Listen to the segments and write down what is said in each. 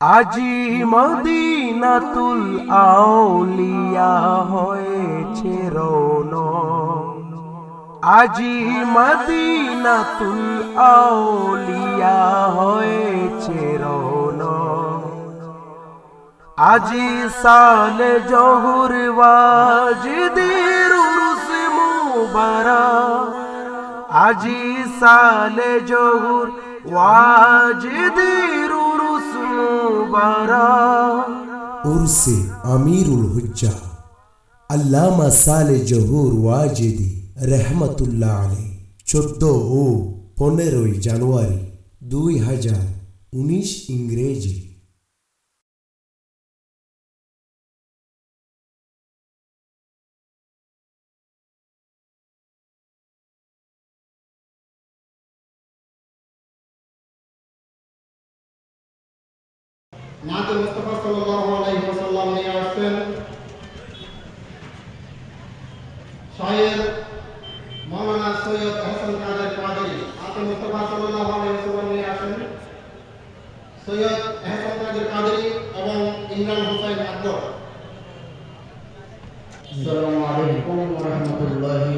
আজি মদিনাতুল আউলিয়া হয়েছে রৌন আজি মদিনাতুল আউলিয়া হয়েছে রৌন আজি সালে জহুর ওয়াজিদের উরুস মুবারক। আজি সালে জহুর ওয়াজিদের উরুস মুবারক। উরসে আমিরুল হুজ্জা, আল্লামা সালে জহুর ওয়াজেদি। রহমতুল্লাহ আলী চোদ্দ ও পনেরোই জানুয়ারি দুই হাজার উনিশ ইংরেজি। নাতে মুস্তাফা সাল্লাল্লাহু আলাইহি ওয়াসাল্লাম নিয়ে আসছেন শায়ের মাওলানা সৈয়দ হাসান কাদের কাদেরী নাতে মুস্তাফা সাল্লাল্লাহু আলাইহি ওয়াসাল্লাম নিয়ে আসেন সৈয়দ হাসান কাদের কাদেরী এবং ইমরান হোসেন আকবর আসসালামু আলাইকুম ওয়া রাহমাতুল্লাহি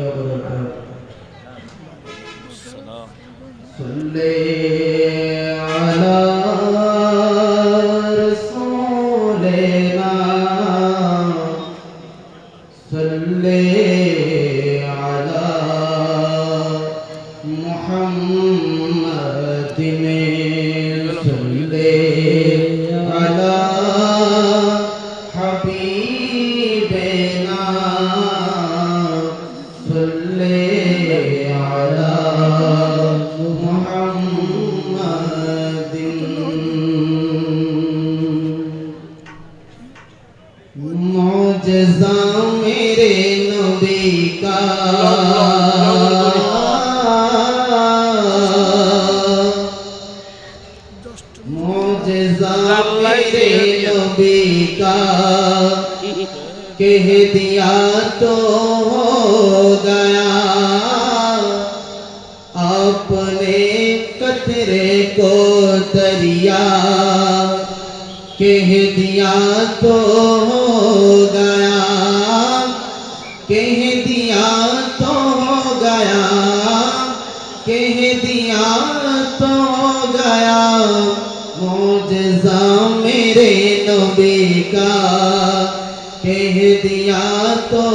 नबी का कह दिया तो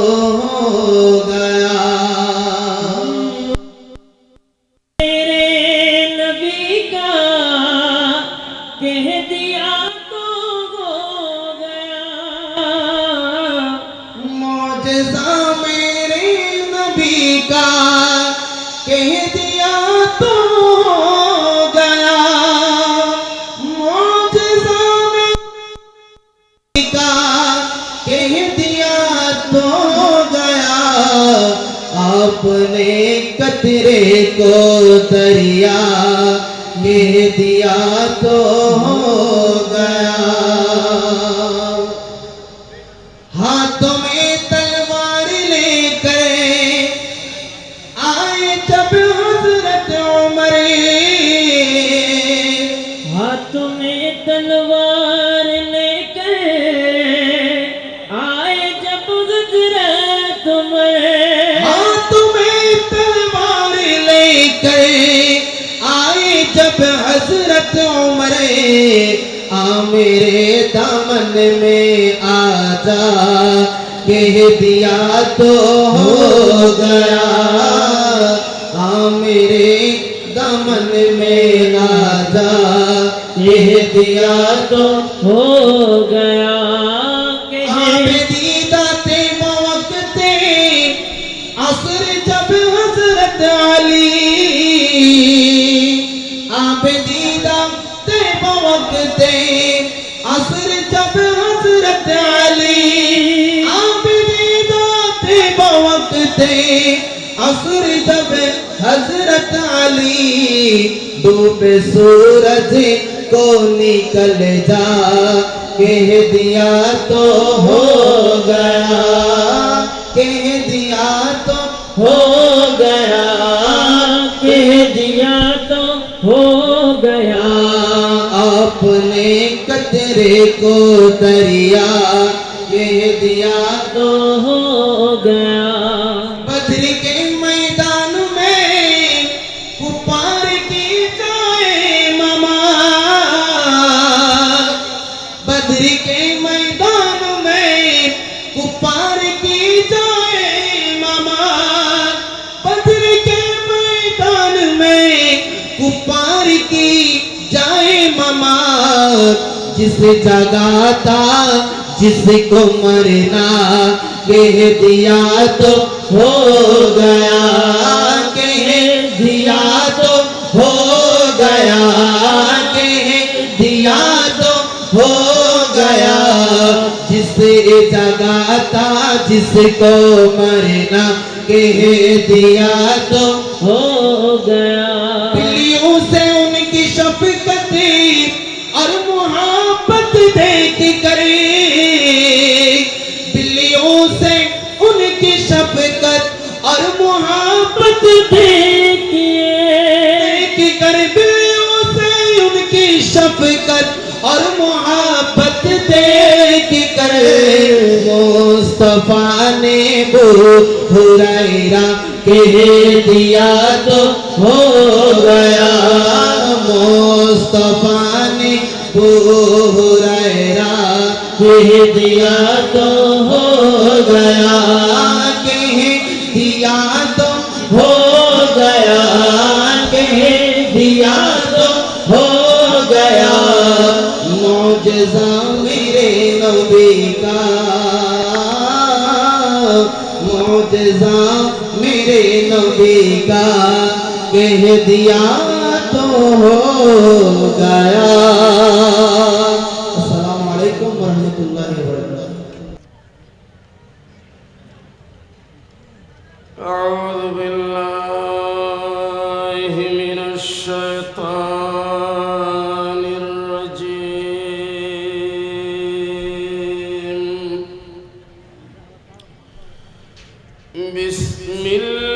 तो हो جان میں آجا کہہ دیا تو ہو گیا۔ آ میرے دمن میں آجا یہ دیا تو ہو گیا۔ حضرت علی سورج کو نکل جا، کہہ دیا تو ہو گیا، کہہ دیا تو ہو گیا، کہہ دیا تو ہو گیا۔ آپ نے کترے کو دریا، کہہ دیا تو ہو گیا۔ جس جگاتا جس کو مرنا کہہ دیا تو ہو گیا۔ کہہ دیا تو ہو گیا۔ کہہ دیا تو ہو گیا۔ جس جگہ تھا، جس کو مرنا کہہ دیا تو ہو گیا۔ پلیوں سے ان کی شفقت مصطفیٰ نے بریرا کہہ دیا تو ہو گیا۔ مصطفیٰ نے بریرا کہہ کہہ دیا تو ہو گیا۔ موجزہ मौजजा मेरे नबी का कह दिया तो हो गया بسم الله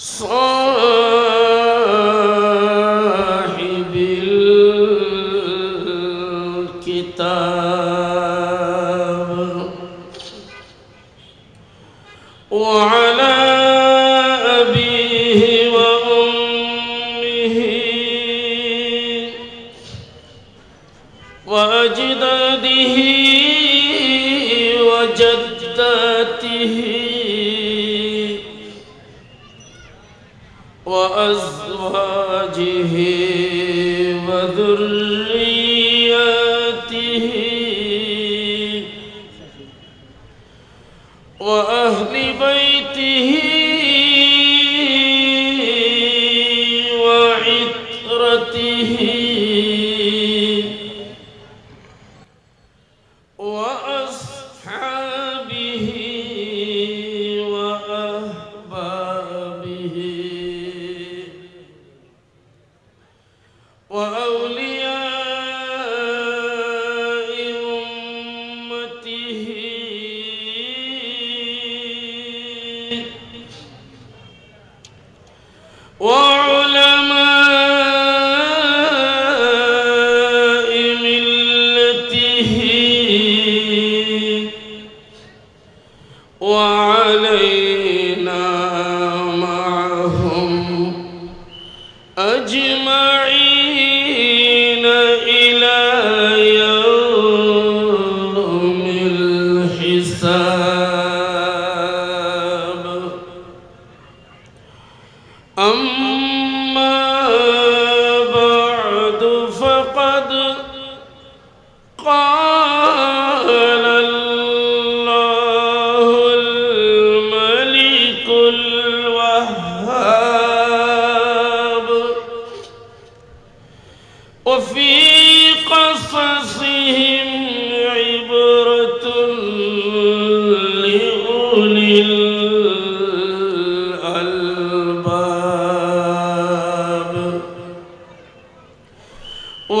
صاحب أجمعين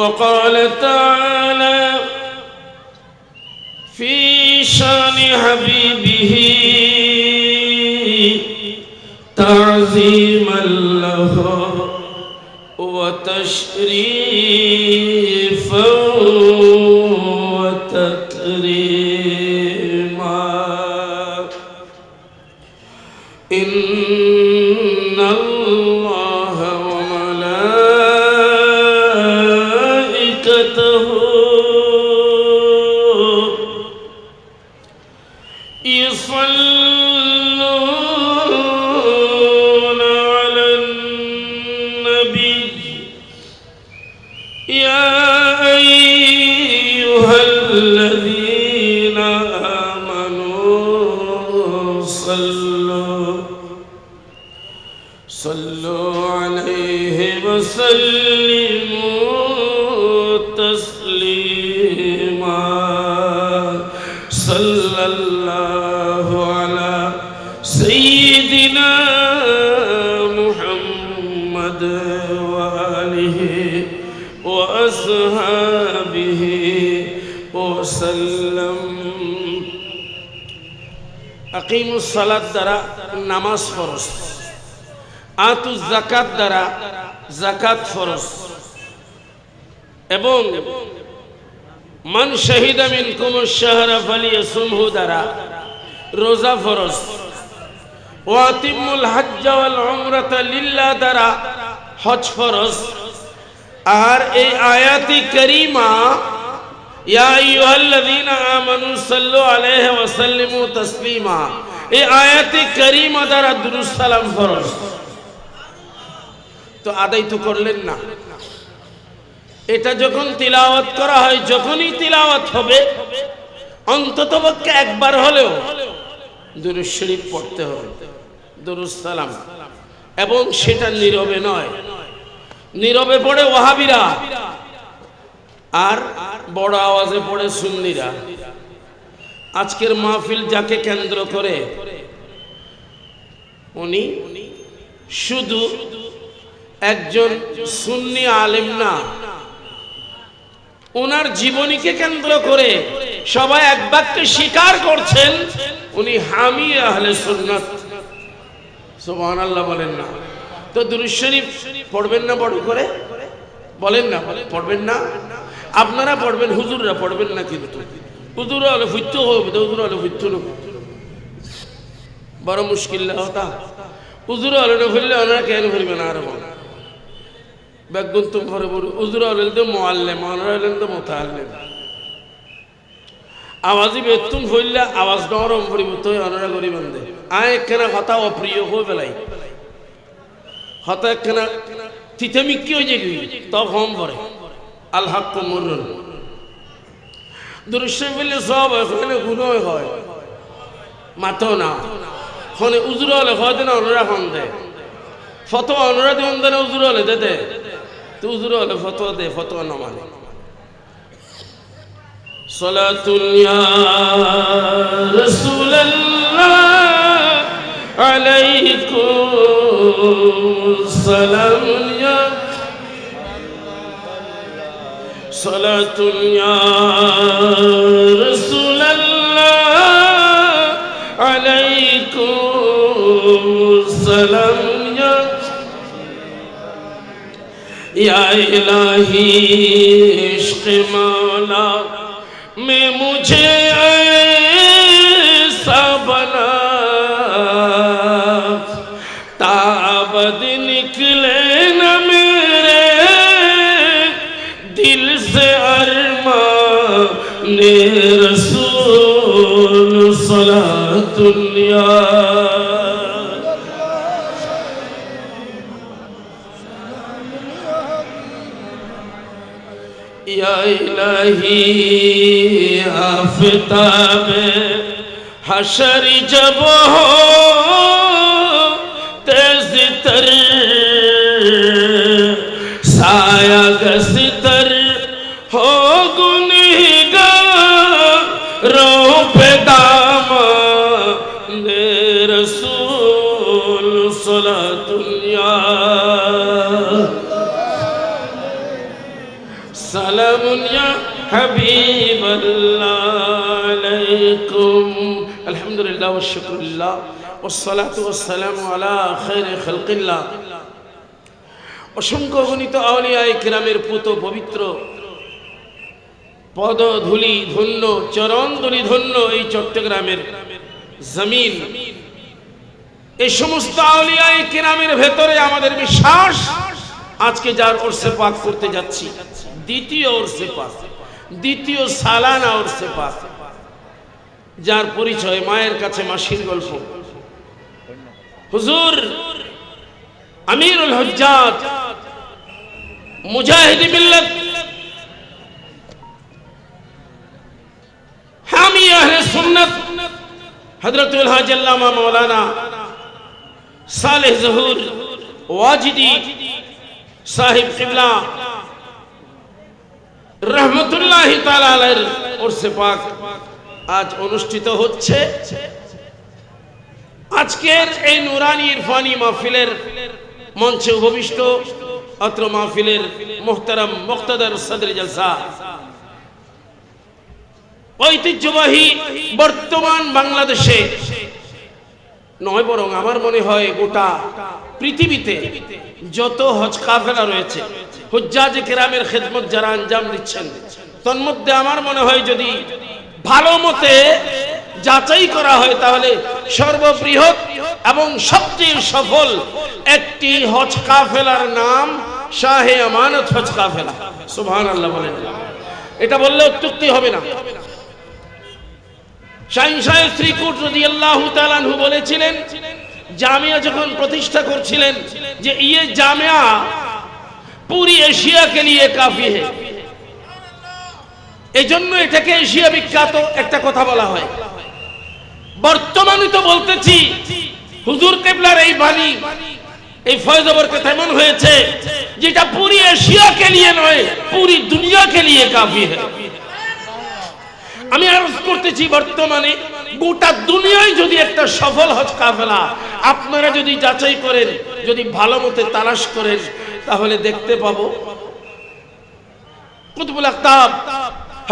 وقال تعالى في شان حبيبه تعظيما له وتشريعا يا আকিমুস সালাত দ্বারা নামাজ ফরজ। আতু জাকাত দ্বারা জাকাত ফরজ। এবং মান শাহিদা মিনকুম শাহরা ফালিয়াসুমহু দ্বারা রোজা ফরজ। ওয়াতিমুল হজ্জ ওয়াল উমরাতা লিল্লাহ দ্বারা হজ ফরজ। আর এই আয়াতি করিমা দুরূদ সালাম ফরজ। তো আদায় তো করলেন না। এটা যখন তিলাওয়াত করা হয়, যখনই তিলাওয়াত হবে, অন্তত একবার হলেও দুরুদ শরীফ পড়তে হবে। দুরুদ সালাম। এবং সেটা নীরবে নয়। নীরবে পড়ে ওয়াহাবিরা আর বড় আওয়াজে পড়ে সুন্নিরা। আজকের মাহফিল যাকে কেন্দ্র করে, উনি শুধু একজন সুন্নি আলেম না ওনার জীবনীকে কেন্দ্র করে সবাই এক বাক্যে স্বীকার করছেন, উনি হামি আহলে সুন্নাত। সুবহানাল্লাহ বলেন না। তো দুরূদ শরীফ পড়বেন না বড় করে? বলেন না পড়বেন না। আপনারা পড়বেন, হুজুররা পড়বেন না কিন্তু। হুজুর হলে ফুইতে হবে হুজুর হলে ফুইতে না বড় মুশকিল হতা? হুজুর হলে না ফুললে ওনারা কেন ফুলবে না আর বেগুন তুম ভরে বড় হুজুর হলেন তো মোয়াল্লে ওনারা হলেন তো মোতাল্লেম। আওয়াজি বেতুন ফুললে আওয়াজ নরম পরিবর্তন হয়ে ওনারা গরিবান দে আয় একখানা কথা অপ্রিয় হয়ে পেলাই হতা একখানা তিতেমি কি হয়ে যাবি তখন পরে আল্লাহ মরুন দৃশ্য পেলে সব ওখানে গুণই হয়। মাথাও না। হনে উজুর হয় না অনুরা হন দে ফতোয়া অনুরা দিন দে উজুর হলে দে দে। তো উজুর হলে দে, ফতোয়া না মানে। সলাতুল ইয়া রাসূলুল্লাহ আলাইকুম সালাম ইয়া صلاة يا رسول الله عليكم سلام يا يا إلهي عشق مولا میں مجھے الہی آفتاب حشر جب ہو لله والشكر لله والصلاة والسلام على خير خلق الله অসংখ্য গণিত আউলিয়া কিরামের পুত পবিত্র পদধূলি ধন্য চরণ ধুলি ধন্য এই চট্টগ্রামের জমিন এই সমস্ত আউলিয়া কিরামের ভেতরে আমাদের বিশ্বাস আজকে যার ওরসে পাক করতে যাচ্ছি দ্বিতীয় ওরসে পাক দ্বিতীয় সালানা ওরসে পাক যার পরিচয় মায়ের কাছে মাসির গল্প। হুজুর, আমিরুল হজ্জাত, মুজাহিদ মিল্লাত। হামি আহলে সুন্নাত। হযরতুল হাজ আল্লামা মাওলানা সালেহ জহুর ওয়াজিদি সাহিব কিবলা রহমতুল্লাহি তাআলা আলাইহির ওরসে পাক। আজ অনুষ্ঠিত হচ্ছে আজকের এই নুরানি ইরফানি মাহফিলের মঞ্চে উপবিষ্ট অত্র মাহফিলের মোহতারাম মুক্তাদার সদর জলসা। ঐতিহ্যবাহী বর্তমান বাংলাদেশে নয় বরং আমার মনে হয় গোটা পৃথিবীতে যত হজ কাফেলা রয়েছে হুজ্জাজ কেরামের খেদমত যারা আঞ্জাম দিচ্ছেন, তন্মধ্যে আমার মনে হয় যদি ভালো মতে যাচাই করা হয় তাহলে সর্ববৃহৎ এবং সবচেয়ে সফল একটি হজ কাফেলার নাম শাহে আমানত হজ কাফেলা। সুবহান আল্লাহ বলেন। এটা বললে অত্যুক্তি হবে না। শাহিন শ্রীকুট আল্লাহ তালানহু বলেছিলেন, জামিয়া যখন প্রতিষ্ঠা করছিলেন যে ইয়ে জামিয়া পুরি এশিয়া কে লিয়ে কাফি হে। এই জন্য এটাকে এশিয়া বিখ্যাত একটা কথা বলা হয়। বর্তমানে তো বলতেছি, হুজুর কেবলার এই বাণী, এই ফয়জবর কথা এমন হয়েছে যেটা পুরি এশিয়াকে নিয়ে নয়, পুরি দুনিয়াকে নিয়ে কাফি আমি আরজ করতেছি, বর্তমানে গোটা দুনিয়ায় যদি একটা সফল হজ কাফেলা, আপনারা যদি যাচাই করেন, যদি ভালো মতে তালাশ করেন, তাহলে দেখতে পাবো। কুতুবুল আক্তাব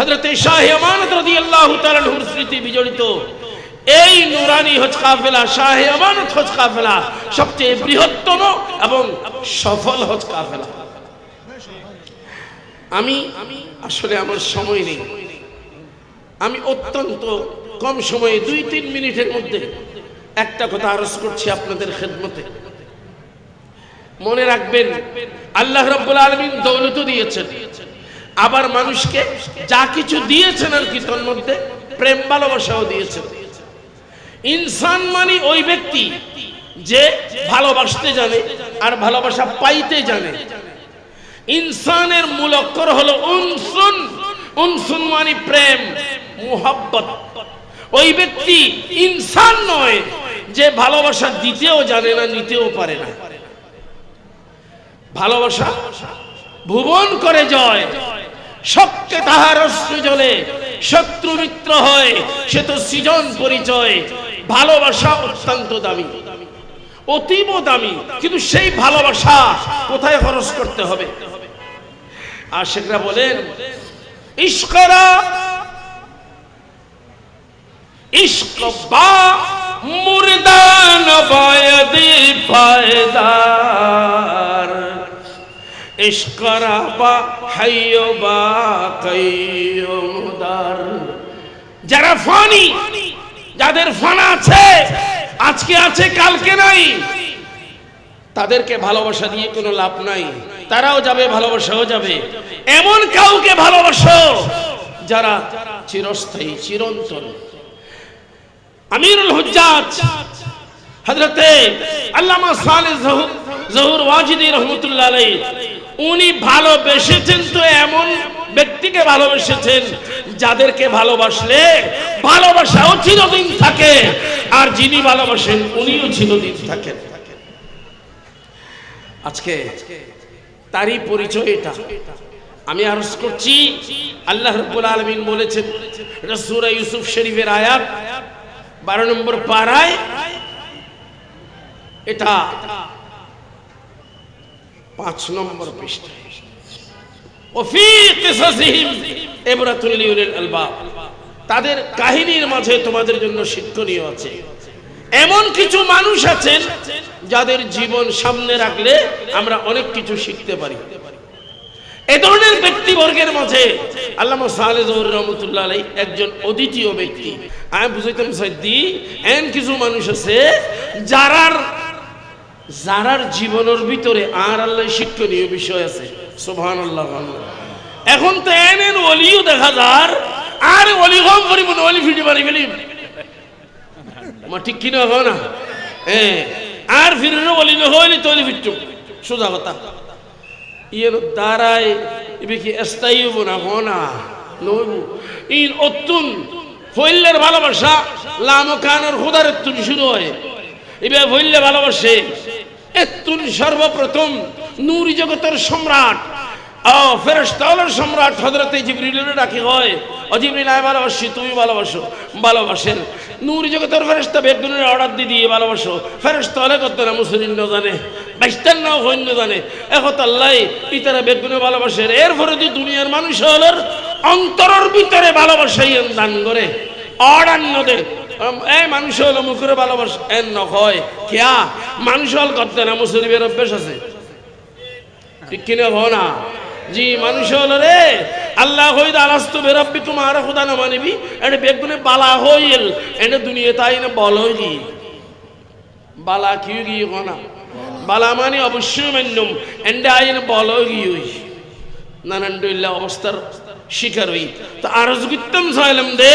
হযরত শাহ আমানত রাদিয়াল্লাহু তাআলা আনহুর স্মৃতি বিজড়িত। এই নুরানি হজ কাফেলা, শাহ আমানত হজ কাফেলা সবচেয়ে বৃহত্তম এবং সফল হজ কাফেলা। আমি, আসলে আমার সময় নেই। আমি অত্যন্ত কম সময়ে দুই তিন মিনিটের মধ্যে একটা কথা আরজ করছি আপনাদের খেদমতে। মনে রাখবেন, আল্লাহ রব্বুল আলমিন দৌলত দিয়েছেন। আবার মানুষকে যা কিছু দিয়েছেন আর কি, তোর মধ্যে প্রেম, ভালোবাসাও দিয়েছেন। ইনসান মানে ওই ব্যক্তি যে ভালোবাসতে জানে আর ভালোবাসা পাইতে জানে। ইনসানের মূল অক্ষর হলো উনসুন। উনসুন মানে প্রেম, মুহাব্বত। ওই ব্যক্তি ইনসান নয় যে ভালোবাসা দিতেও জানে না, নিতেও পারে না। ভালোবাসা ভুবন করে জয়। শক্তে তাহার অশ্রু জলে শত্রু মিত্র হয়, সে তো সৃজন পরিচয়। ভালোবাসা অত্যন্ত দামি, অতীব দামি, কিন্তু সেই ভালোবাসা কোথায় খরচ করতে হবে? আশেকরা বলেন ইশকরা ইশক বা মুর্দান বায়দি পায়দার যারা ফানি, যাদের ফানা আছে, আজকে আছে, কালকে নাই, তাদেরকে ভালোবাসা দিয়ে কোনো লাভ নাই। তারাও যাবে, ভালোবাসাও যাবে। এমন কাউকে ভালোবাসো যারা চিরস্থায়ী, চিরন্তন। আমিরুল হুজ্জাজ, হযরতে আল্লামা সালেহ জহুর ওয়াজিদি রহমতুল্লাহ আলাইহি উনি ভালোবেসেছেন তো এমন ব্যক্তিকে ভালোবেসেছেন যাদেরকে ভালোবাসলে ভালোবাসাও চিরদিন থাকে, আর যিনি ভালোবাসেন উনিও চিরদিন থাকেন। আজকে তারই পরিচয় এটা। আমি আরজ করছি, আল্লাহ রব্বুল আলমিন বলেছেন রসুরা ইউসুফ শরীফের আয়াত, বারো নম্বর পাড়ায় এটা পাঁচ নম্বর পৃষ্ঠায়। ওফি তাদের কাহিনীর মাঝে তোমাদের জন্য শিক্ষণীয় আছে। এমন কিছু মানুষ আছেন যাদের জীবন সামনে রাখলে আমরা অনেক কিছু শিখতে পারি। এ ধরনের ব্যক্তিবর্গের মাঝে আল্লামা একজন অদ্বিতীয় ব্যক্তি। আমি বুঝাইতাম সদ্দি এমন কিছু মানুষ আছে যারার যারার জীবনের ভিতরে আর আল্লাহ শিক্ষণীয় বিষয় আছে সোভান আল্লাহ এখন তো এন অলিও দেখা যার, আর অলি কম করিব না অলি ফিটি পারি ফেলি। ঠিক কিনা হয় না? আর ফিরে অলি নহইলি তলি ফিটু সোজা কথা। ইয়ের দ্বারাই ইবে কি স্থায়ী হব না হনা নইব ইন অত্যুন ফইল্লের ভালোবাসা লামো কানের খোদার এত্তুন শুরু হয়। ইবে ফইল্লে ভালোবাসে। এত্তুন সর্বপ্রথম নূরি জগতের সম্রাট। ও ফেরেশতাওয়ালার সম্রাট হযরতে জিবরিলের ডাকি হয় ও জিবরিল, আয় ভালোবাসি, তুমি ভালোবাসো, ভালোবাসেন। নূরি জগতের ফেরেশতা বেগুনের অর্ডার দিয়ে দিয়ে ভালোবাসো। ফেরেশতাওয়ালা কত না মুসলিম ন জানে বাইস্তার নাও হইন্য জানে। এখন আল্লাহ পিতারা বেগুনে ভালোবাসেন এরপরে যদি দুনিয়ার মানুষ হলের অন্তরের ভিতরে ভালোবাসাই দান করে। অর্ডার দে এই মানুষ হলো মুখের ভালোবাসা। এন নয় কেয়া? মানুষ হল করতে না, মুসলিমের অভ্যেস আছে। ঠিক কিনা হো না? জি, মানুষ হলো রে, আল্লাহ হইদ আলাস্তু বেরব্বি তোমার খুদা না মানিবি। এটা বেগুনে বালা হইল এটা দুনিয়া তাই না বল হইলি? বালা কি গিয়ে না? বালা মানে অবশ্যই মান্যম এন্ডে আইন বল গিয়ে নানান অবস্থার শিকার হই। তো আরজ করতাম চাইলাম দে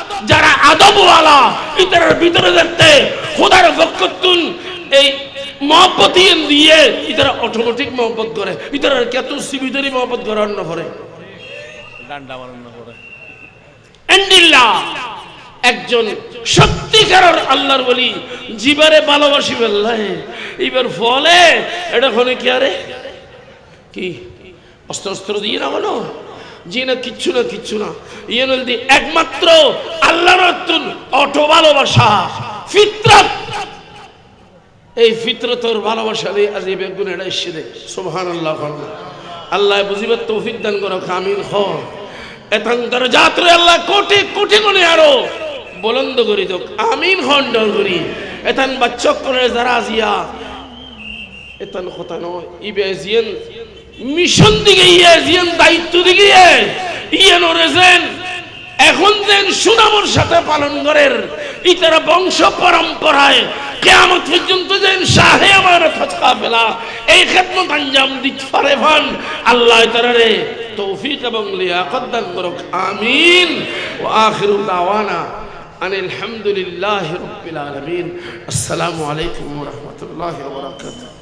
যারা আদবওয়ালা ইতার ভিতরে দেখতে খোদার বকতুন এই মহব্বতিয়ন দিয়ে ইতারা অটোমেটিক মহব্বত করে ইতারা কত সিবিদারি মহব্বত করে অন্য করে একজন সত্যিকারের আল্লাহর বলি জীবারে ভালোবাসি বললাই এবার ফলে এটা হলে কি আরে? কি? অস্ত্র অস্ত্র দিয়ে না বলো জি কিচ্ছু না কিচ্ছু না। ইয়ে নদী একমাত্র আল্লাহর অটো ভালোবাসা, ফিতরত। এই ফিতরতর ভালোবাসা দিয়ে আজ এই বেগুন এটা এসে দে সোহান আল্লাহ আল্লাহ বুঝিবার তৌফিক দান করো কামিল হ এতান্তর যাত্রে আল্লাহ, কোটি কোটি গুণে আরও। বলন্দ করি তো আমিন খন্ড করি। এতান বাচ্চক করে যারা আজিয়া এতান কথা নয়, ইবে জিয়েন মিশন দিকে ইয়ে দায়িত্ব দিকে ইয়ে নরেছেন এখন যেন সুনামর সাথে পালন করেন। ইতারা বংশ পরম্পরায় কেমন পর্যন্ত যেন শাহে আমার ফচকা ফেলা এই খেদমত আঞ্জাম দিতে পারে ভান। আল্লাহ তারারে তৌফিক এবং লিয়াকত দান করুক। আমিন। ও আখিরু দাওয়ানা আন আলহামদুলিল্লাহি রাব্বিল আলামিন। আসসালামু আলাইকুম ওয়া রাহমাতুল্লাহি ওয়া বারাকাতুহু।